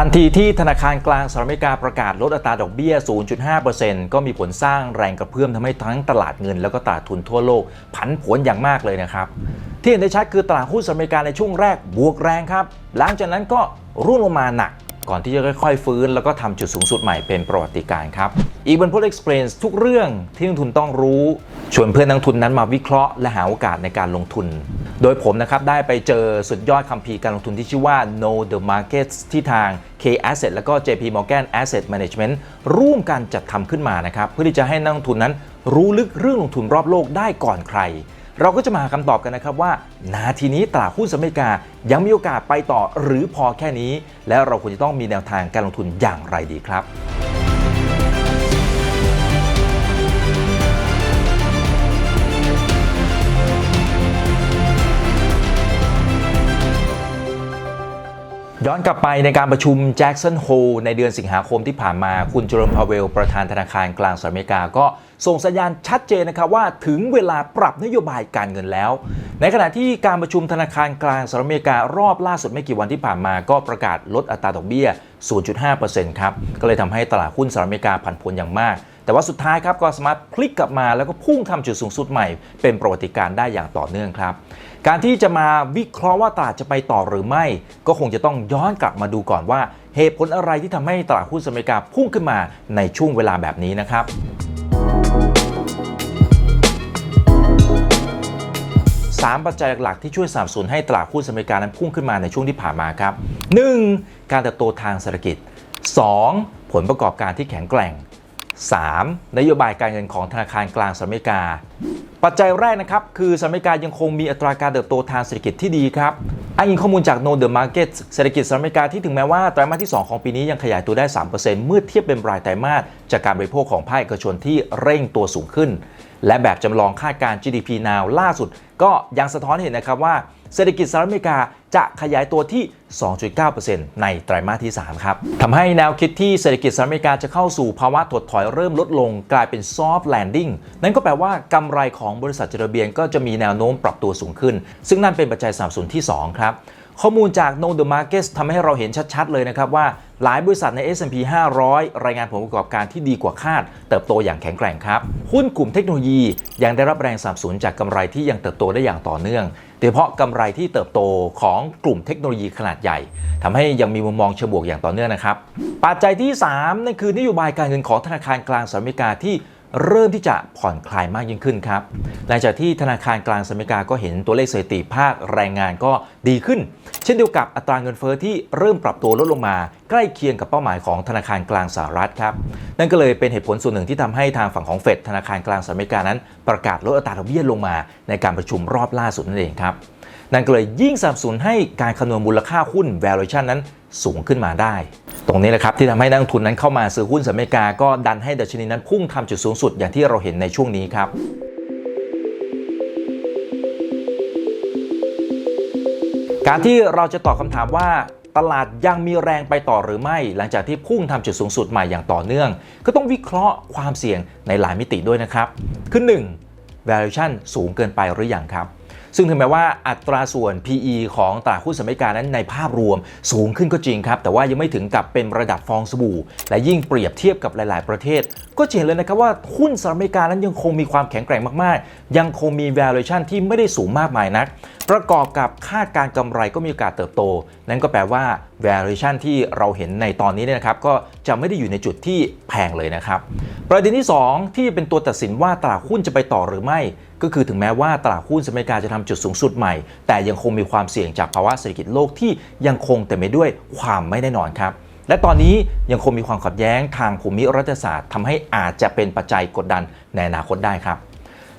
ทันทีที่ธนาคารกลางสหรัฐอเมริกาประกาศลดอัตราดอกเบี้ย 0.5%ก็มีผลสร้างแรงกระเพื่อมทำให้ทั้งตลาดเงิน แล้วก็ตลาดทุนทั่วโลก ผันผวนอย่างมากเลยนะครับ ที่เห็นได้ชัดคือตลาดหุ้นสหรัฐอเมริกาในช่วงแรกบวกแรงครับ หลังจากนั้นก็ร่วงลงมาหนัก ก่อนที่จะค่อยๆ ฟื้น แล้วก็ทำจุดสูงสุดใหม่เป็นประวัติการครับอีกบนพูด explain ทุกเรื่องที่นักทุนต้องรู้ชวนเพื่อนนักทุนนั้นมาวิเคราะห์และหาโอกาสในการลงทุน โดยผมนะครับได้ไปเจอสุดยอดคัมภีร์การลงทุนที่ชื่อว่า Know the Markets ที่ทาง K Asset แล้วก็ JP Morgan Asset Management ร่วมกันจัดทำขึ้นมานะครับ เพื่อที่จะให้นักลงทุนนั้นรู้ลึกเรื่องลงทุนรอบโลกได้ก่อนใคร เราก็จะมาหาคำตอบกันนะครับว่า นาทีนี้ตลาดหุ้นสหรัฐอเมริกายังมีโอกาสไปต่อหรือพอแค่นี้ แล้วเราควรจะต้องมีแนวทางการลงทุนอย่างไรดีครับย้อนกลับไปในการประชุมแจ็กสันโฮในเดือนสิงหาคมที่ผ่านมาคุณเจอร์มพาเวล ประธานธนาคารกลางสหรัฐอเมริกาก็ ส่งสัญญาณชัดเจนนะครับว่าถึงเวลาปรับนโยบายการเงินแล้ว ในขณะที่การประชุมธนาคารกลางสหรัฐอเมริการอบล่าสุดไม่กี่วันที่ผ่านมาก็ประกาศลดอัตราดอกเบี้ย 0.5%ครับ ก็เลยทำให้ตลาดหุ้นสหรัฐอเมริกาผันผวนอย่างมาก แต่ว่าสุดท้ายครับก็สามารถพลิกกลับมาแล้วก็พุ่งทำจุดสูงสุดใหม่ เป็นประวัติการได้อย่างต่อเนื่องครับการที่จะมาวิเคราะห์ว่าตลาดจะไปต่อหรือไม่ ก็คงจะต้องย้อนกลับมาดูก่อนว่า เหตุผลอะไรที่ทำให้ตลาดหุ้นสหรัฐอเมริกาพุ่งขึ้นมาในช่วงเวลาแบบนี้นะครับ สามปัจจัยหลักๆที่ช่วยสนับสนุนให้ตลาดหุ้นสหรัฐอเมริกานั้นพุ่งขึ้นมาในช่วงที่ผ่านมาครับ 1. การเติบโตทางเศรษฐกิจ 2. ผลประกอบการที่แข็งแกร่ง 3. นโยบายการเงินของธนาคารกลางสหรัฐอเมริกา ปัจจัยแรกนะครับ คือสหรัฐอเมริกายังคงมีอัตราการเติบโตทางเศรษฐกิจที่ดีครับอ้างอิงข้อมูลจาก No the Market เศรษฐกิจสหรัฐอเมริกาที่ถึงแม้ว่าไตรมาสที่ 2 ของปีนี้ยังขยายตัวได้ 3%เมื่อเทียบเป็นรายไตรมาสจากการบริโภคของภาคเอกชนที่เร่งตัวสูงขึ้น และแบบจำลองคาดการณ์ GDP now ล่าสุด ก็ยังสะท้อนเห็นนะครับว่า เศรษฐกิจสหรัฐอเมริกาจะขยายตัวที่ 2.9%ในไตรมาสที่ 3 ครับ ทำให้แนวคิดที่เศรษฐกิจสหรัฐอเมริกาจะเข้าสู่ภาวะถดถอยเริ่มลดลงกลายเป็น soft landing นั่นก็แปลว่ากำไรของบริษัทจดทะเบียนก็จะมีแนวโน้มปรับตัวสูงขึ้น ซึ่งนั่นเป็นปัจจัยสามสนุนที่ 2 ครับ ข้อมูลจาก No the Markets ทำให้เราเห็นชัดๆ เลยนะครับว่า หลายบริษัทใน S&P 500 รายงานผลประกอบการที่ดีกว่าคาด เติบโตอย่างแข็งแกร่งครับ หุ้นกลุ่มเทคโนโลยียังได้รับแรงสนับสนุนจากกำไรที่ยังเติบโตได้อย่างต่อเนื่อง โดยเฉพาะกำไรที่เติบโตของกลุ่มเทคโนโลยีขนาดใหญ่ทำให้ยังมีมุมมองเชิงบวกอย่างต่อเนื่องนะครับ ปัจจัยที่ 3นั่นคือนโยบายการเงินของธนาคารกลางสหรัฐอเมริกาที่ เริ่มที่จะผ่อนคลายมากยิ่งขึ้นครับ หลังจากที่ธนาคารกลางสหรัฐอเมริกาก็เห็นตัวเลขสถิติภาคแรงงานก็ดีขึ้น เช่นเดียวกับอัตราเงินเฟอ้อที่เริ่มปรับตัวลดลงมา ใกล้เคียงกับเป้าหมายของธนาคารกลางสหรัฐครับ นั่นก็เลยเป็นเหตุผลส่วนหนึ่งที่ทำให้ทางฝั่งของเฟดธนาคารกลางสหรัฐอเมริกานั้น ประกาศลดอัตราดอกเบี้ยลงมาในการประชุมรอบล่าสุดนั่นเองครับ นั่นก็เลยยิ่งสนับสนุนให้การคำนวณมูลค่าหุ้น valuation นั้นสูงขึ้นมาได้ ตรงนี้แหละครับที่ทำให้นักลงทุนนั้นเข้ามาซื้อหุ้นสหรัฐอเมริกาก็ดันให้ดัชนีนั้นพุ่งทำจุดสูงสุดอย่างที่เราเห็นในช่วงนี้ครับการที่เราจะตอบคำถามว่าตลาดยังมีแรงไปต่อหรือไม่ หลังจากที่พุ่งทำจุดสูงสุดใหม่อย่างต่อเนื่อง ก็ต้องวิเคราะห์ความเสี่ยงในหลายมิติด้วยนะครับ คือ 1. valuation สูงเกินไปหรือยังครับ ซึ่งถึงแม้ว่าอัตราส่วน PE ของตลาดหุ้นสหรัฐอเมริกานั้นในภาพรวมสูงขึ้นก็จริงครับ แต่ว่ายังไม่ถึงกับเป็นระดับฟองสบู่ และยิ่งเปรียบเทียบกับหลาย ๆ ประเทศ ก็เห็นเลยนะครับว่าหุ้นสหรัฐอเมริกานั้นยังคงมีความแข็งแกร่งมาก ๆ ยังคงมี valuation ที่ไม่ได้สูงมากมายนัก ประกอบกับคาดการณ์กำไรก็มีโอกาสเติบโต นั่นก็แปลว่า valuation ที่เราเห็นในตอนนี้เนี่ยนะครับก็จะไม่ได้อยู่ในจุดที่แพงเลยนะครับ ประเด็นที่ 2 ที่เป็นตัวตัดสินว่าตลาดหุ้นจะไปต่อหรือไม่ ก็คือถึงแม้ว่าตลาดหุ้นสหรัฐอเมริกาจะทำจุดสูงสุดใหม่ แต่ยังคงมีความเสี่ยงจากภาวะเศรษฐกิจโลกที่ยังคงเต็มไปด้วยความไม่แน่นอนครับ และตอนนี้ยังคงมีความขัดแย้งทางภูมิรัฐศาสตร์ทำให้อาจจะเป็นปัจจัยกดดันในอนาคตได้ครับ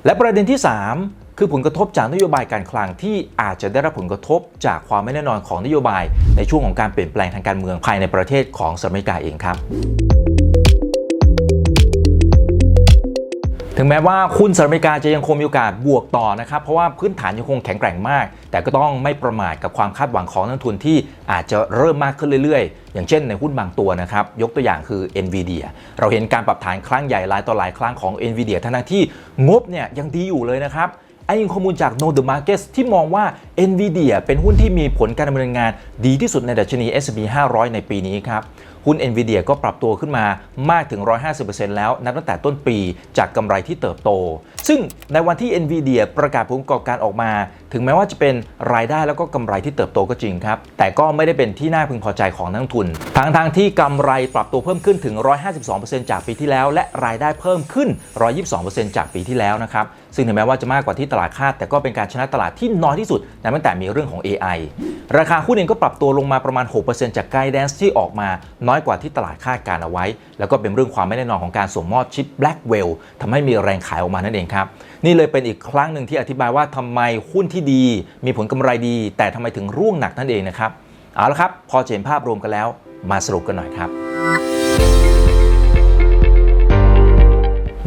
และประเด็นที่ 3คือผลกระทบจากนโยบายการคลังที่อาจจะได้รับผลกระทบจากความไม่แน่นอนของนโยบาย ในช่วงของการเปลี่ยนแปลงทางการเมืองภายในประเทศของสหรัฐอเมริกาเองครับ ถึงแม้ว่าหุ้นสหรัฐอเมริกาจะยังคงมีโอกาสบวกต่อนะครับ เพราะว่าพื้นฐานยังคงแข็งแกร่งมาก แต่ก็ต้องไม่ประมาทกับความคาดหวังของนักทุนที่อาจจะเริ่มมากขึ้นเรื่อยๆ อย่างเช่นในหุ้นบางตัวนะครับ ยกตัวอย่างคือ NVIDIA เราเห็นการปรับฐานครั้งใหญ่หลายต่อหลายครั้งของ NVIDIA ทั้งที่งบเนี่ยยังดีอยู่เลยนะครับอ้างอิงข้อมูลจาก Know the Markets ที่มองว่า NVIDIA เป็นหุ้นที่มีผลการดำเนินงานดีที่สุดในดัชนี S&P 500 ในปีนี้ครับ หุ้น NVIDIA ก็ปรับตัวขึ้นมามากถึง 150%แล้วนับตั้งแต่ต้นปีจากกำไรที่เติบโต ซึ่งในวันที่ NVIDIA ประกาศผลประกอบการออกมา ถึงแม้ว่าจะเป็นรายได้แล้วก็กำไรที่เติบโตก็จริงครับ แต่ก็ไม่ได้เป็นที่น่าพึงพอใจของนักทุน ทั้งทางที่กำไรปรับตัวเพิ่มขึ้นถึง 152%จากปีที่แล้ว และรายได้เพิ่มขึ้น 122%จากปีที่แล้วนะครับ ซึ่งถึงแม้ว่าจะมากกว่าที่ตลาดคาด แต่ก็เป็นการชนะตลาดที่น้อยที่สุดนับตั้งแต่มีเรื่องของ AI ราคาหุ้นเองก็ปรับตัวลงมาประมาณ 6%จากไกด์แดนซ์ที่ออกมา น้อยกว่าที่ตลาดคาดการเอาไว้ แล้วก็เป็นเรื่องความไม่แน่นอนของการส่งมอบชิป Blackwell ทำให้มีแรงขายออกมานั่นเองครับนี่เลยเป็นอีกครั้งหนึ่งที่อธิบายว่าทำไมหุ้นที่ดี มีผลกำไรดี แต่ทำไมถึงร่วงหนักนั่นเองนะครับเอาละครับ พอจะเห็นภาพรวมกันแล้วมาสรุปกันหน่อยครับ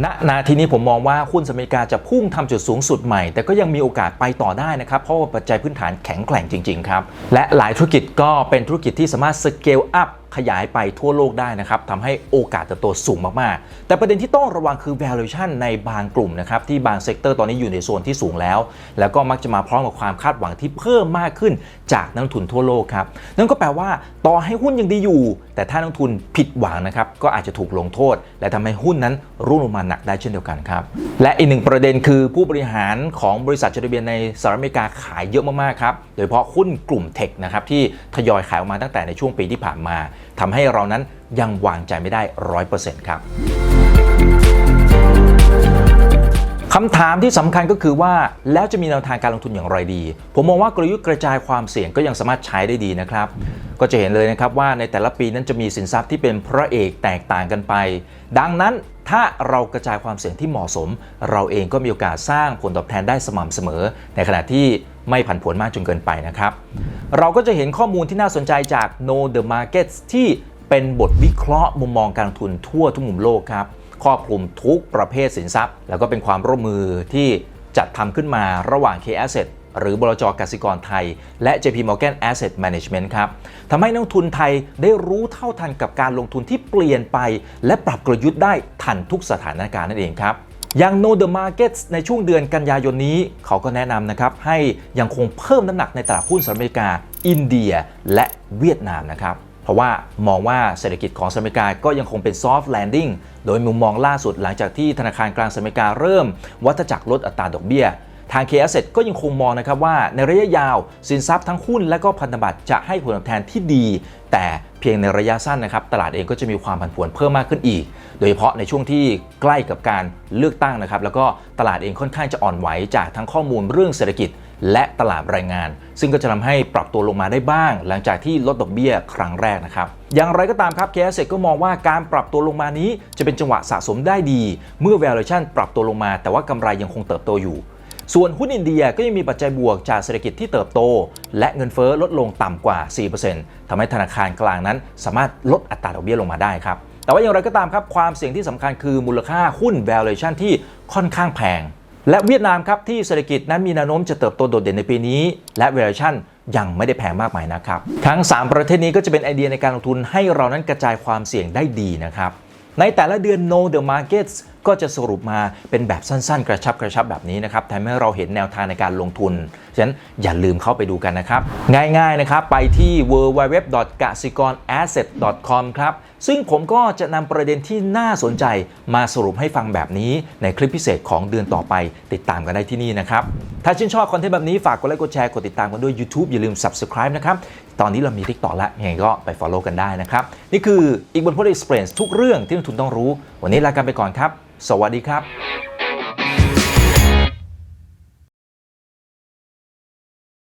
ณนาทีนี้ผมมองว่าหุ้นสหรัฐอเมริกาจะพุ่งทำจุดสูงสุดใหม่ แต่ก็ยังมีโอกาสไปต่อได้นะครับ เพราะว่าปัจจัยพื้นฐานแข็งแกร่งจริง ๆ ครับ และหลายธุรกิจก็เป็นธุรกิจที่สามารถสเกลอัพ ขยายไปทั่วโลกได้นะครับทำให้โอกาสเติบโตสูงมากๆ แต่ประเด็นที่ต้องระวังคือ valuation ในบางกลุ่มนะครับที่บางเซกเตอร์ตอนนี้อยู่ในโซนที่สูงแล้ว แล้วก็มักจะมาพร้อมกับความคาดหวังที่เพิ่มมากขึ้นจากนักทุนทั่วโลกครับนั่นก็แปลว่าต่อให้หุ้นยังดีอยู่ แต่ถ้านักทุนผิดหวังนะครับก็อาจจะถูกลงโทษ และทำให้หุ้นนั้นร่วงลงมาหนักได้เช่นเดียวกันครับและอีกหนึ่งประเด็นคือผู้บริหารของบริษัทจดทะเบียนในสหรัฐอเมริกาขายเยอะมากๆครับโดยเฉพาะหุ้นกลุ่มเทคนะครับที่ทยอยขายออกมาตั้งแต่ในช่วงปีที่ผ่านมาทำให้เรานั้นยังวางใจไม่ได้ร้อยเปอร์เซ็นต์ครับคำถามที่สำคัญก็คือว่าแล้วจะมีแนวทางการลงทุนอย่างไรดี ผมมองว่ากลยุทธ์กระจายความเสี่ยงก็ยังสามารถใช้ได้ดีนะครับ ก็จะเห็นเลยนะครับว่าในแต่ละปีนั้นจะมีสินทรัพย์ที่เป็นพระเอกแตกต่างกันไป ดังนั้นถ้าเรากระจายความเสี่ยงที่เหมาะสม เราเองก็มีโอกาสสร้างผลตอบแทนได้สม่ำเสมอ ในขณะที่ ไม่ผันผวนมากจนเกินไปนะครับ เราก็จะเห็นข้อมูลที่น่าสนใจจาก Know the Markets ที่เป็นบทวิเคราะห์มุมมองการลงทุนทั่วทุกมุมโลกครับครอบคลุมทุกประเภทสินทรัพย์ แล้วก็เป็นความร่วมมือที่จัดทำขึ้นมาระหว่าง K Asset หรือบลจกสิกรไทย และ JP Morgan Asset Management ครับทำให้นักลงทุนไทยได้รู้เท่าทันกับการลงทุนที่เปลี่ยนไป และปรับกลยุทธ์ได้ทันทุกสถานการณ์นั่นเองครับ อย่าง Know the Markets ในช่วงเดือนกันยายนนี้ เขาก็แนะนำนะครับ ให้ยังคงเพิ่มน้ำหนักในตลาดหุ้นสหรัฐอเมริกา อินเดียและเวียดนามนะครับ เพราะว่ามองว่าเศรษฐกิจของสหรัฐอเมริกาก็ยังคงเป็นซอฟต์แลนดิ้งโดยมุมมองล่าสุดหลังจากที่ธนาคารกลางสหรัฐอเมริกาเริ่ม วัฏจักรลดอัตราดอกเบี้ย ทาง k a s s e t ก็ยังคงมองนะครับว่าในระยะยาวสินทรัพย์ทั้งหุ้นและก็พันธบัตรจะให้ผลตอบแทนที่ดี แต่เพียงในระยะสั้นนะครับตลาดเองก็จะมีความผันผวนเพิ่มมากขึ้นอีก โดยเฉพาะในช่วงที่ใกล้กับการเลือกตั้งนะครับแล้วก็ตลาดเองค่อนข้างจะอ่อนไหวจากทั้งข้อมูลเรื่องเศรษฐกิจและตลาดแรงงาน ซึ่งก็จะทำให้ปรับตัวลงมาได้บ้าง หลังจากที่ลดดอกเบี้ยครั้งแรกนะครับ อย่างไรก็ตามครับ k s ก็มองว่าการปรับตัวลงมานี้จะเป็นจังหวะสะสมได้ดี เมื่อ valuation ปรับตัวลงมา แต่ว่ากำไรยังคงเติบโตอยู่ ส่วนหุ้นอินเดียก็ยังมีปัจจัยบวกจากเศรษฐกิจที่เติบโต และเงินเฟ้อลดลงต่ำกว่า 4%ทำให้ธนาคารกลางนั้น สามารถลดอัตราดอกเบี้ยลงมาได้ครับ แต่ว่าอย่างไรก็ตามครับความเสี่ยงที่สำคัญคือมูลค่าหุ้น valuation ที่ค่อนข้างแพง และเวียดนามครับที่เศรษฐกิจนั้นมีแนวโน้มจะเติบโตโดดเด่นในปีนี้ และ valuation ยังไม่ได้แพงมากมายนะครับ ทั้ง 3 ประเทศนี้ก็จะเป็นไอเดียในการลงทุนให้เรานั้นกระจายความเสี่ยงได้ดีนะครับ ในแต่ละเดือน Know the Markets ก็จะสรุปมาเป็นแบบสั้นๆ กระชับกระชับแบบนี้นะครับทำให้เราเห็นแนวทางในการลงทุน ฉะนั้นอย่าลืมเข้าไปดูกันนะครับ ง่ายๆนะครับ ไปที่ w w w g a s i c o n a s s e t c o m ครับ ซึ่งผมก็จะนำประเด็นที่น่าสนใจมาสรุปให้ฟังแบบนี้ในคลิปพิเศษของเดือนต่อไป ติดตามกันได้ที่นี่นะครับ ถ้าชื่นชอบคอนเทนต์แบบนี้ฝากกดไลค์กดแชร์กดติดตามกันด้วย YouTube อย่าลืม Subscribe นะครับ ตอนนี้เรามี TikTok แล้วยังไงก็ไป Follow กันได้นะครับ นี่คืออีกบนพอด Experience ทุกเรื่องที่นักทุนต้องรู้ วันนี้ลากันไปก่อนครับ สวัสดีครับ